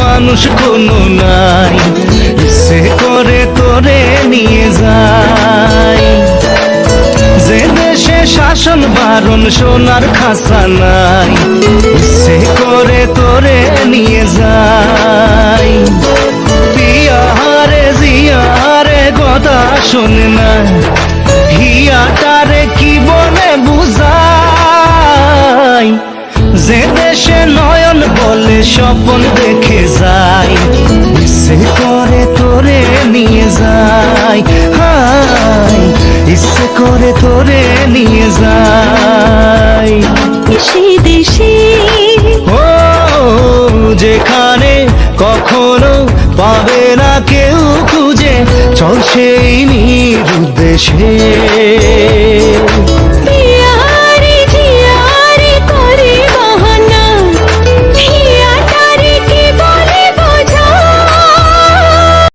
মানুষ কোনো নাই। ইচ্ছে করে তোরে নিয়ে যায়। যে দেশে শাসন বারণ সোনার খাসা নাই ইচ্ছে করে তোরে নিয়ে যায়। পিয়ারে জিয়ারে কথা শোনে না, হিয়াটারে কি বলে বুঝাই যে দেশে নয়ন বলে স্বপন দেখে ইচ্ছে করে তোরে নিয়ে যাই। দেশে দেশে। ও যেখানে কখনো পাবে না কেউ খুঁজে চল সেই নিরুদ্দেশে।